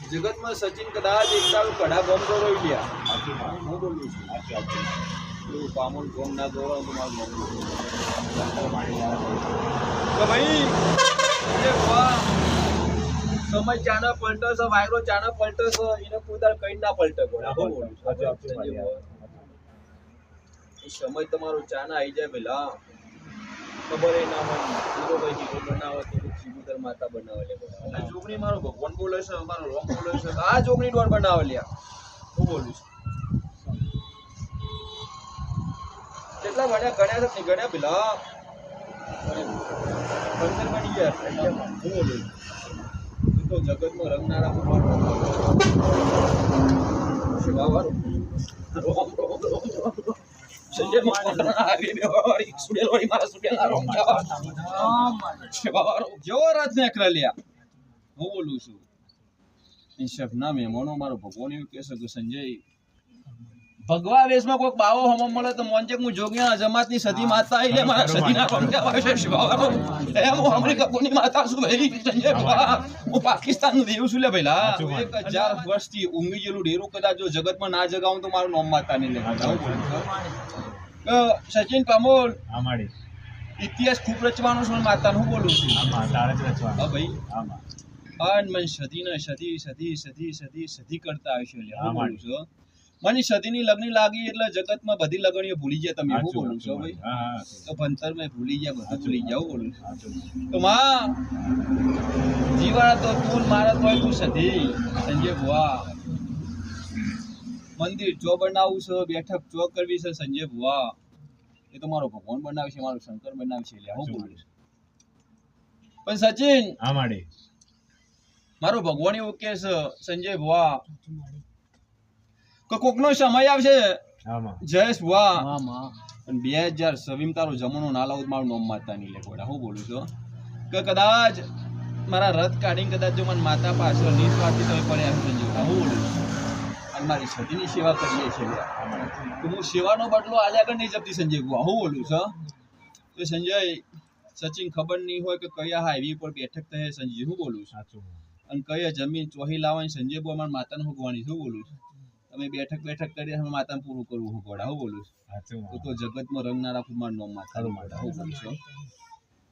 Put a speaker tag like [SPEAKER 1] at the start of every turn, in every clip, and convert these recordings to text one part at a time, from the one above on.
[SPEAKER 1] જગતમાં સચિન કદાચ એક તારું કડા ગોમ તો રોઈ લ્યા હું બોલું છું. એવું પામોલ ગોમ ના દોરાવ તો મારું. તો ભાઈ સમય ચાના પલટો છે વાયરો ચાના પલટો છે એને પોતા કઈ ના પલટે સમય તમારો ચાના આવી જાય પેલા ખબર એ ના હોય હીરો ભાઈ હીરો બનાવે તો શિબુતર માતા બનાવે લે જોગણી મારો ભગવાન બોલે છે મારો રોમ બોલે છે. આ જોગણી ડોર બનાવે લ્યા હું બોલું છું. કેટલા ગણ્યા ગણ્યા નથી ગણ્યા પેલા? પંદર ગયા. તો જગતમાં રંગનારા ભગવાન શિવાવાળું રોમ રોમ રોમ રોમ. લ્યા હું બોલું છું મારો ભગવાન એવું કહેશે સંજય ભગવા વેશમાં કોઈક બાવો હમ મળે તો મોંચે હું જોગ્યા જમાતની સતી માતા એટલે મારા સતીના રોમજા પાસે શિવાવાળો એ માતા ભાઈ સંજય હું હું પાકિસ્તાનનું દેવ છું લે પેલા એક હજાર વર્ષથી ઊંઘી ગયેલું ડેરું કદાચ જો જગતમાં ના જગાવું તો મારું નામ માતા નહીં લે સચિન પામોલ
[SPEAKER 2] હા માડી
[SPEAKER 1] ઇતિહાસ ખૂબ રચવાનો છે માતા હું બોલું છું?
[SPEAKER 2] આમાં તારે જ રચવાનો.
[SPEAKER 1] હા ભાઈ.
[SPEAKER 2] આમાં.
[SPEAKER 1] અન મન સદીને સદી સદી સદી સદી સદી કરતા આવ્યો છે હું બોલું છું મને સદીની લગ્ન લાગી એટલે જગતમાં બધી લગણીઓ ભૂલી ગયા તમે હું બોલું છો ભાઈ. તો ભણતર મેં ભૂલી ગયા બધું ભૂલી ગયા બોલું તો માં જીવાળા તો તું મારા તો તું સધી. સંજય ભુવા. મંદિર ચો બનાવવું છે બેઠક ચો કરવી છે સંજય ભુવા. એ તો મારો ભગવાન બનાવે છે મારો શંકર બનાવે છે એટલે હું બોલું છું. પણ સચિન
[SPEAKER 2] હા માળી.
[SPEAKER 1] મારો ભગવાન એવું કે છે સંજય ભુવા. કે કોકનો સમય આવશે. જયેશ ભુવા. અને બે હજાર સવીમ તારો જમણો ના લાવું મારું નોમ માતા નહીં લે ગોડા. હું બોલું છું કે કદાચ મારા રથ કાઢીને કદાચ જો મને માતા પાછળ નિસ્વાર્થી તમે પડ્યા છો સંજય હું બોલું છું. અને મારી સતીની સેવા કરીએ છીએ. તો હું સેવાનો બદલો આજે આગળ નહીં જપતી સંજય ગુવા હું બોલું છું તો સંજય સચિન ખબર નહીં હોય કે કયા હાઈવે પર બેઠક થાય સંજય હું બોલું છું.
[SPEAKER 2] સાચું.
[SPEAKER 1] અને કયા જમીન ચોહી લાવવાની સંજય બો અમારા માતાને હુકવાની શું બોલું છું. તમે બેઠક બેઠક કરી અમે માતાને પૂરું કરવું હું ગોડા હું બોલું છું.
[SPEAKER 2] સાચું
[SPEAKER 1] તો તો જગતમાં રંગ ના રાખું મારું નામ માતા
[SPEAKER 2] ખરું
[SPEAKER 1] ગોડા હું બોલું છું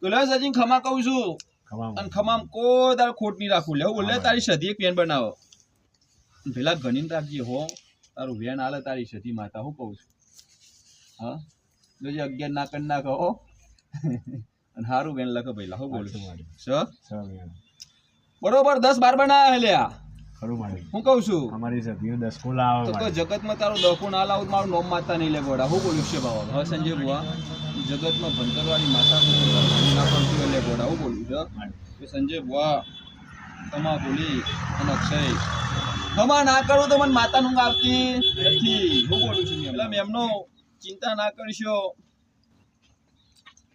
[SPEAKER 1] તો લે સચિન ખમા કહું છું. અને ખમામ કોઈ દાળ ખોટ નહીં રાખું. લે હું બોલે તારી સધી એક પેન બનાવો. પેલા ગણીને રાખજે હો. તારું વેણ હાલે તારી સતી માતા હું કહું છું. હા? જોજે અગિયાર ના કરી નાખો હો. અને સારું વેણ લખો પહેલા હું બોલું સૌ? બરોબર દસ બાર બનાવ્યા હે લ્યા.
[SPEAKER 2] ખરું માળી.
[SPEAKER 1] હું કહું છું.
[SPEAKER 2] અમારી સભ્યો દસકો લાવો
[SPEAKER 1] તો. જગતમાં તારું દખો ના લાવું મારું નોમ માતા નહીં લે ગોડા. હું બોલું છે બાબા હવે સંજય બુઆ. જગતમાં ભંતરવાળી માતા ના પડતી લે ગોડા. હું બોલું છું. સંજય બુઆ તમા બોલી અને અક્ષય. ખમા ના કરો તો મને માતાનું ઊંઘ આવતી નથી. હું બોલું છું એટલે એમનો ચિંતા ના કરશો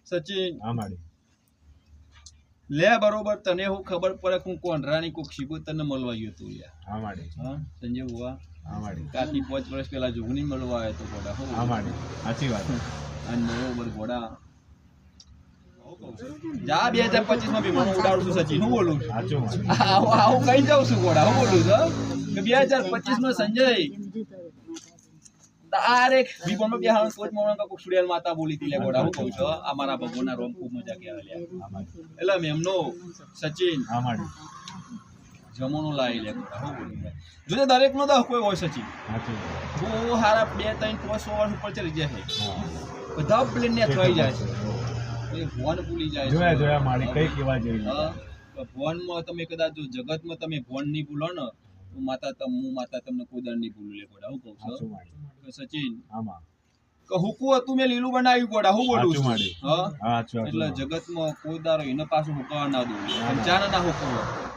[SPEAKER 1] સચિન.
[SPEAKER 2] હા.
[SPEAKER 1] લે બરોબર તને હું ખબર પડે હું કોંઢરાની કોક શીખું તને મળવા ગયો તું યાર.
[SPEAKER 2] હા.
[SPEAKER 1] હા સંજય બુવા.
[SPEAKER 2] હા.
[SPEAKER 1] કાકી પાંચ વર્ષ પહેલા જોગણી મળવા આવ્યો તો ઘોડા હો.
[SPEAKER 2] હા. સાચી વાત.
[SPEAKER 1] અને બરોબર ઘોડા. જા બે હજાર પચીસમાં વિમાન ઉડાડું છું સચિન. હું બોલું છું? આવું કઈ જાઉં છું ઘોડા. હું બોલું છું કે બે હજાર પચીસમાં સંજય તારેક મોણા કાકુ સુડિયાલ માતા બોલી હતી હું કહું છું આ મારા ભગવાનના રોમ ખૂબ મજા કે આવે લે
[SPEAKER 2] હા માળી.
[SPEAKER 1] એટલે મેમનો સચિન
[SPEAKER 2] હા
[SPEAKER 1] લાવી લે હું બોલું જોજે દરેક નો દહ કોઈ હોય સચિન. હું હારા બે ત્રણ પાંચ ઓવર ઉપર ચડી જાય. બધા પ્લેન ને થઈ જાય છે. એ ભગવાન ભૂલી જાય
[SPEAKER 2] જોયા જોયા માળી કઈ કેવા જેવી
[SPEAKER 1] તમે કદાચ જો જગતમાં તમે ભવન નહીં ભૂલો ને માતા તમ હું માતા તમને કોઈ ની નહીં ભૂલું લે કોડા હું કહું છું. કે સચિન
[SPEAKER 2] આમાં.
[SPEAKER 1] કે હુકું હતું મેં લીલું બનાવ્યું કોડા હું બોલું છું. હા? એટલે જગતમાં કોઈ દારો એને પાછું હુકવા ના દઉં. સમજાના ના. હુકવો